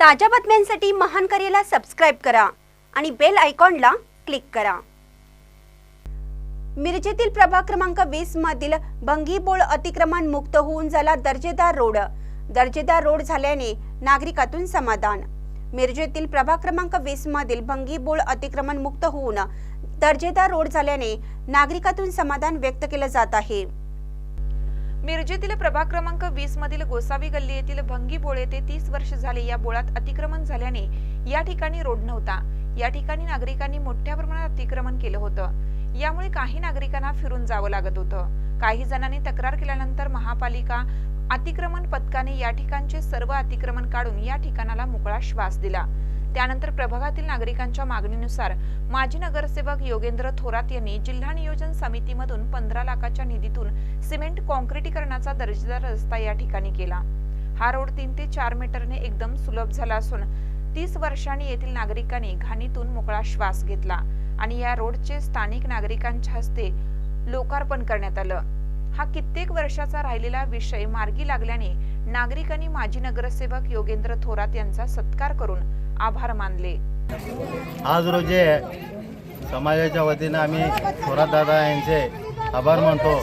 ताज्या बातम्यांसाठी महान करेला सबस्क्राईब करा आणि बेल आयकॉनला क्लिक करा. मिरजेतील प्रभाग क्रमांक वीस मधील भंगीबोळ अतिक्रमण मुक्त होऊन झाला दर्जेदार रोड. दर्जेदार रोड झाल्याने नागरिकातून समाधान. मिरजेतील प्रभाग क्रमांक वीस मधील भंगीबोळ अतिक्रमण मुक्त होऊन दर्जेदार रोड झाल्याने नागरिकातून समाधान व्यक्त केलं जात आहे. मिरजेतील प्रभाग क्रमांक वीस मधील गोसावी गल्ली येथील भंगी बोळ येथे तीस वर्ष झाले या बोळात अतिक्रमण झाल्याने या ठिकाणी रोड नव्हता. या ठिकाणी नागरिकांनी मोठ्या प्रमाणात अतिक्रमण केलं होतं. यामुळे काही नागरिकांना फिरून जावं लागत होतं. काही जणांनी तक्रार केल्यानंतर महापालिका अतिक्रमण पथकाने या ठिकाणचे सर्व अतिक्रमण काढून या ठिकाणाला मोकळा श्वास दिला. त्यानंतर प्रभागातील नागरिकांच्या मागणीनुसार माजी नगरसेवक योगेंद्र थोरात यांनी जिल्हा नियोजन समितीमधून पंधरा लाखाच्या निधीतून सिमेंट कॉन्क्रिटीकरणाचा दर्जेदार रस्ता या ठिकाणी केला. हा रोड तीन ते चार मीटरने एकदम सुलभ झाला असून तीस वर्षांनी येथील नागरिकांनी घाणीतून मोकळा श्वास घेतला आणि या रोडचे स्थानिक नागरिकांच्या हस्ते लोकार्पण करण्यात आलं. हा कित्येक वर्षाचा राहिलेला विषय मार्गी लागल्याने नागरिकांनी माजी नगरसेवक योगेंद्र थोरात यांचा सत्कार करून आभार मानले. आज रोजी समाजाच्या वतीनं आम्ही थोरात दादा यांचे आभार मानतो.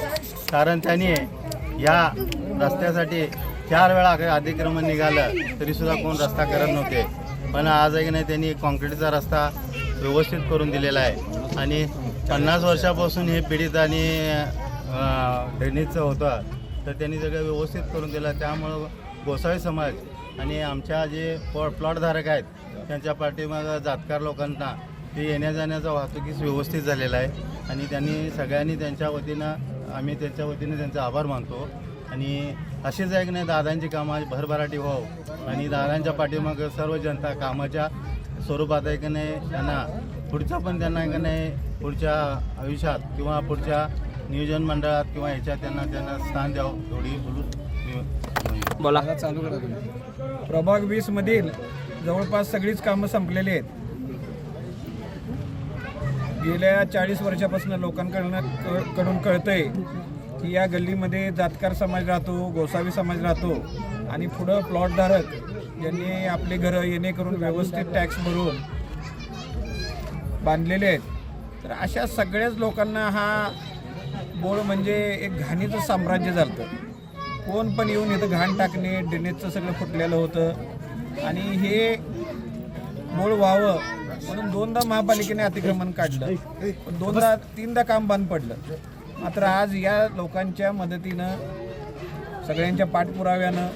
कारण त्यांनी या रस्त्यासाठी चार वेळा काही अतिक्रमण निघालं तरीसुद्धा कोण रस्ता करत नव्हते. पण आज की नाही त्यांनी कॉन्क्रीटचा रस्ता व्यवस्थित करून दिलेला आहे. आणि पन्नास वर्षापासून हे पीडित आणि ड्रेनेजचं होतं तर त्यांनी सगळं व्यवस्थित करून दिलं. त्यामुळं गोसावी समाज आणि आमच्या जे प्लॉ प्लॉटधारक आहेत त्यांच्या पाठीमागं जातकार लोकांना ते येण्या जाण्याचा वाहतुकीस व्यवस्थित झालेला आहे. आणि त्यांनी सगळ्यांनी त्यांच्या वतीनं आम्ही त्यांच्या वतीनं त्यांचा आभार मानतो. आणि अशीच आहे की नाही दादांची कामं भरभराटी व्हावं आणि दादांच्या पाठीमागं सर्व जनता कामाच्या स्वरूपात आहे की नाही त्यांना पुढचं पण त्यांना की नाही पुढच्या आयुष्यात किंवा पुढच्या नियोजन मंडळात किंवा ह्याच्यात त्यांना त्यांना स्थान द्यावं थोडी बोलून बोला. चालू करा तुम्ही. प्रभाग वीस मधील जवळपास सगळीच कामं संपलेली आहेत. गेल्या चाळीस वर्षापासून लोकांकडनं क- कडून कळतंय की या गल्लीमध्ये जातकार समाज राहतो गोसावी समाज राहतो आणि पुढं प्लॉटधारक यांनी आपले घरं येणे करून व्यवस्थित टॅक्स भरून बांधलेले आहेत. तर अशा सगळ्याच लोकांना हा बोळ म्हणजे एक घाणीचं साम्राज्य झालं कोण पण येऊन इथं घाण टाकणे ड्रेनेजचं सगळं फुटलेलं होतं. आणि हे मूळ व्हावं म्हणून दोनदा महापालिकेने अतिक्रमण काढलं. पण दोनदा तीनदा काम बंद पडलं. मात्र आज या लोकांच्या मदतीनं सगळ्यांच्या पाठपुराव्यानं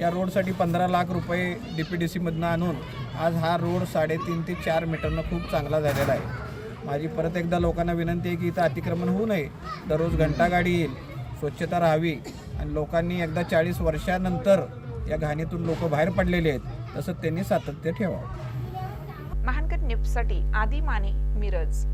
या रोडसाठी पंधरा लाख रुपये डी पी डी सीमधनं आणून आज हा रोड साडेतीन ते चार मीटरनं खूप चांगला झालेला आहे. माझी परत एकदा लोकांना विनंती आहे की इथं अतिक्रमण होऊ नये. दररोज घंटागाडी येईल स्वच्छता राहावी. आणि लोकांनी एकदा चाळीस वर्षानंतर या घाणीतून लोक बाहेर पडलेले आहेत तसं त्यांनी सातत्य ठेवावं. महानकर न्यूजसाठी आदी माने मिरज.